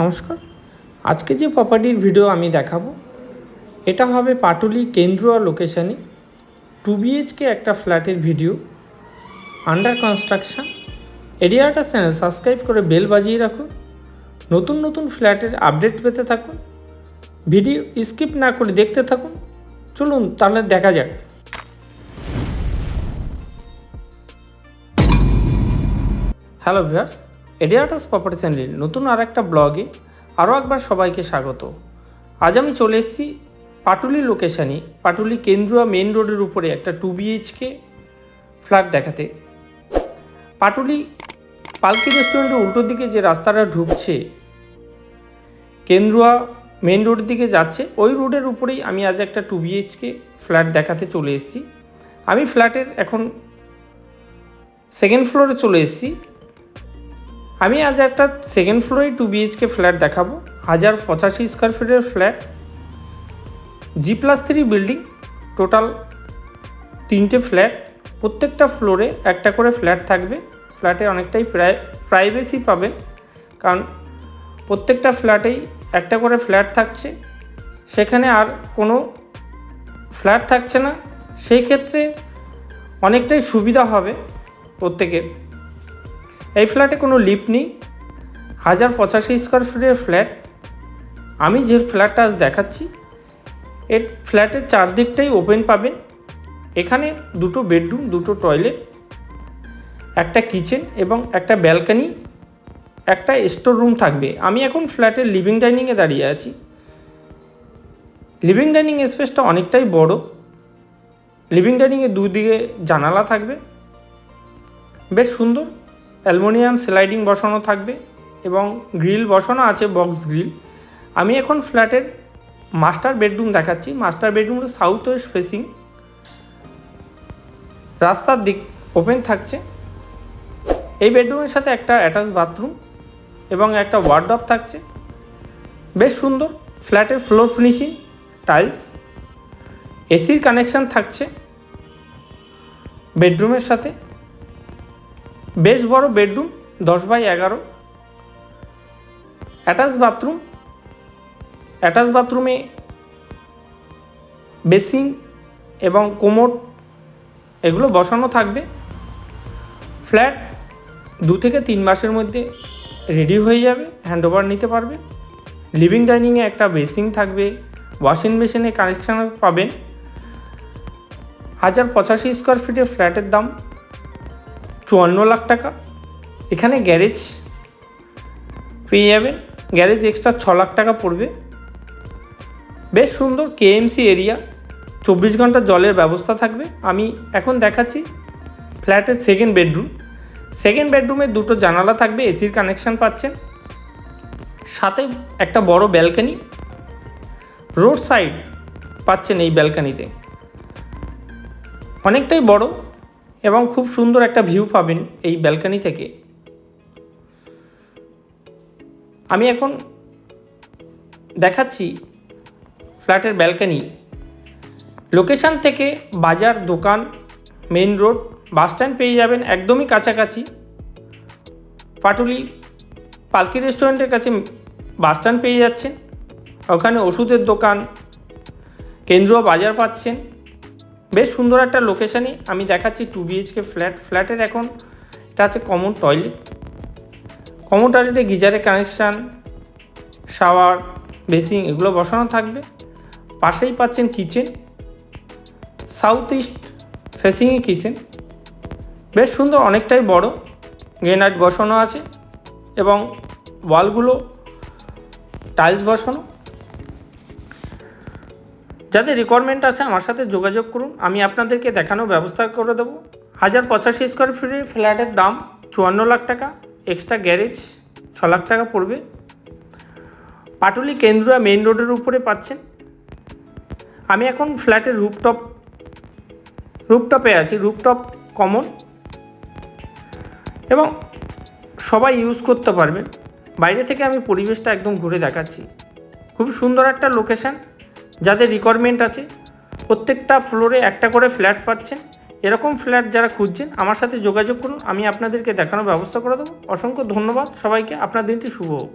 নমস্কার। আজকে যে প্রপার্টির ভিডিও আমি দেখাবো, এটা হবে পাটুলি কেন্দ্রুয়া লোকেশানে টু বিএইচকে একটা ফ্ল্যাটের ভিডিও আন্ডার কনস্ট্রাকশান এরিয়াটা চ্যানেল সাবস্ক্রাইব করে বেল বাজিয়ে রাখুন। নতুন নতুন ফ্ল্যাটের আপডেট পেতে থাকুন। ভিডিও স্কিপ না করে দেখতে থাকুন। চলুন তাহলে দেখা যাক। হ্যালো ভিউয়ার্স এডিয়াটাস প্রপার্টি চ্যানেলের নতুন আর একটা ব্লগে আরও একবার সবাইকে স্বাগত। আজ আমি চলে এসেছি পাটুলি লোকেশানে পাটুলি কেন্দ্রুয়া মেন রোডের উপরে একটা টু বিএইচকে ফ্ল্যাট দেখাতে। পাটুলি পালকি রেস্টুরেন্টের উল্টো দিকে যে রাস্তাটা ঢুকছে, কেন্দ্রুয়া মেন রোডের দিকে যাচ্ছে, ওই রোডের উপরেই আমি আজ একটা টু বিএইচকে ফ্ল্যাট দেখাতে চলে এসেছি। আমি ফ্ল্যাটের এখন সেকেন্ড ফ্লোরে চলে এসেছি। আমি আজ একটা সেকেন্ড ফ্লোরে টু বিএইচকে ফ্ল্যাট দেখাবো। হাজার পঁচাশি স্কোয়ার ফিটের flat G plus three building total তিনটে ফ্ল্যাট প্রত্যেকটা ফ্লোরে একটা করে ফ্ল্যাট থাকবে। ফ্ল্যাটে অনেকটাই প্রাই প্রাইভেসি পাবেন। কারণ প্রত্যেকটা ফ্ল্যাটেই একটা করে ফ্ল্যাট থাকছে। সেখানে আর কোনো ফ্ল্যাট থাকছে না। সেই ক্ষেত্রে অনেকটাই সুবিধা হবে প্রত্যেকের। এই ফ্ল্যাটে কোনো লিফট নেই। হাজার পঁচাশি স্কোয়ার ফিটের ফ্ল্যাট আমি যে ফ্ল্যাটটা আজ দেখাচ্ছি, এর ফ্ল্যাটের চারদিকটাই ওপেন পাবেন। এখানে দুটো বেডরুম দুটো টয়লেট একটা কিচেন এবং একটা ব্যালকানি একটা স্টোর রুম থাকবে। আমি এখন ফ্ল্যাটের লিভিং ডাইনিংয়ে দাঁড়িয়ে আছি। লিভিং ডাইনিং স্পেসটা অনেকটাই বড়। লিভিং ডাইনিংয়ে দুদিকে জানালা থাকবে। বেশ সুন্দর। অ্যালমোনিয়াম, স্লাইডিং বসানো থাকবে এবং গ্রিল বসানো আছে, বক্স গ্রিল। আমি এখন ফ্ল্যাটের মাস্টার বেডরুম দেখাচ্ছি। মাস্টার বেডরুমটা সাউথ ওয়েস্ট ফেসিং। রাস্তার দিক ওপেন থাকছে। এই বেডরুমের সাথে একটা অ্যাটাচ বাথরুম এবং একটা ওয়ার্ডরপ থাকছে। বেশ সুন্দর। ফ্ল্যাটের ফ্লোর ফিনিশিং, টাইলস, এসির কানেকশান থাকছে। বেডরুমের সাথে। বেশ বড় বেডরুম, দশ বাই এগারো। অ্যাটাচ বাথরুম, অ্যাটাচ বাথরুমে বেসিং এবং কোমোড এগুলো বসানো থাকবে। ফ্ল্যাট দু থেকে তিন মাসের মধ্যে রেডি হয়ে যাবে, হ্যান্ডওভার নিতে পারবে। লিভিং ডাইনিংয়ে একটা বেসিং থাকবে, ওয়াশিং মেশিনে কানেকশান পাবেন। হাজার পঁচাশি স্কোয়ার ফিটের ফ্ল্যাটের দাম চুয়ান্ন লাখ টাকা। এখানে গ্যারেজ পেয়ে যাবেন। গ্যারেজ এক্সট্রা ছ লাখ টাকা পড়বে। বেশ সুন্দর কেএমসি এরিয়া চব্বিশ ঘণ্টা জলের ব্যবস্থা থাকবে। আমি এখন দেখাচ্ছি ফ্ল্যাটের সেকেন্ড বেডরুম সেকেন্ড বেডরুমে দুটো জানালা থাকবে এসির কানেকশান পাচ্ছেন। সাথে একটা বড় ব্যালকানি রোড সাইড পাচ্ছেন এই ব্যালকানিতে অনেকটাই বড়। এবং খুব সুন্দর একটা ভিউ পাবেন এই ব্যালকানি থেকে। আমি এখন দেখাচ্ছি ফ্ল্যাটের ব্যালকানি। লোকেশান থেকে বাজার, দোকান মেন রোড, বাস স্ট্যান্ড পেয়ে যাবেন একদমই কাছাকাছি। পাটুলি পালকি রেস্টুরেন্টের কাছে বাস স্ট্যান্ড পেয়ে যাচ্ছেন। ওখানে ওষুধের দোকান, কেন্দ্রীয় বাজার পাচ্ছেন। বেশ সুন্দর একটা লোকেশানে আমি দেখাচ্ছি টু বিএইচকে ফ্ল্যাট ফ্ল্যাটের এখন। এটা আছে কমন টয়লেট কমন টয়লেটে গিজারের কানেকশান শাওয়ার বেসিং এগুলো বসানো থাকবে। পাশেই পাচ্ছেন কিচেন সাউথ ইস্ট ফেসিংয়ে কিচেন বেশ সুন্দর, অনেকটাই বড়। গ্রেনাইট বসানো আছে এবং ওয়ালগুলো টাইলস বসানো। যাদের রিকোয়ারমেন্ট আছে আমার সাথে যোগাযোগ করুন, আমি আপনাদেরকে দেখানোর ব্যবস্থা করে দেবো। হাজার পঁচাশি স্কোয়ার ফিটের ফ্ল্যাটের দাম চুয়ান্ন লাখ টাকা এক্সট্রা গ্যারেজ ছ লাখ টাকা পড়বে। পাটুলি কেন্দ্রুয়া মেইন রোডের উপরে পাচ্ছেন। আমি এখন ফ্ল্যাটের রুপটপ রুপটপে আছি রুপটপ কমন এবং সবাই ইউজ করতে পারবেন। বাইরে থেকে আমি পরিবেশটা একদম ঘুরে দেখাচ্ছি। খুব সুন্দর একটা লোকেশান যাদের রিকোয়ারমেন্ট আছে, প্রত্যেকটা ফ্লোরে একটা করে ফ্ল্যাট পাচ্ছেন। এরকম ফ্ল্যাট যারা খুঁজছেন, আমার সাথে যোগাযোগ করুন, আমি আপনাদেরকে দেখানোর ব্যবস্থা করে দেবো। অসংখ্য ধন্যবাদ সবাইকে, আপনার দিনটি শুভ হোক।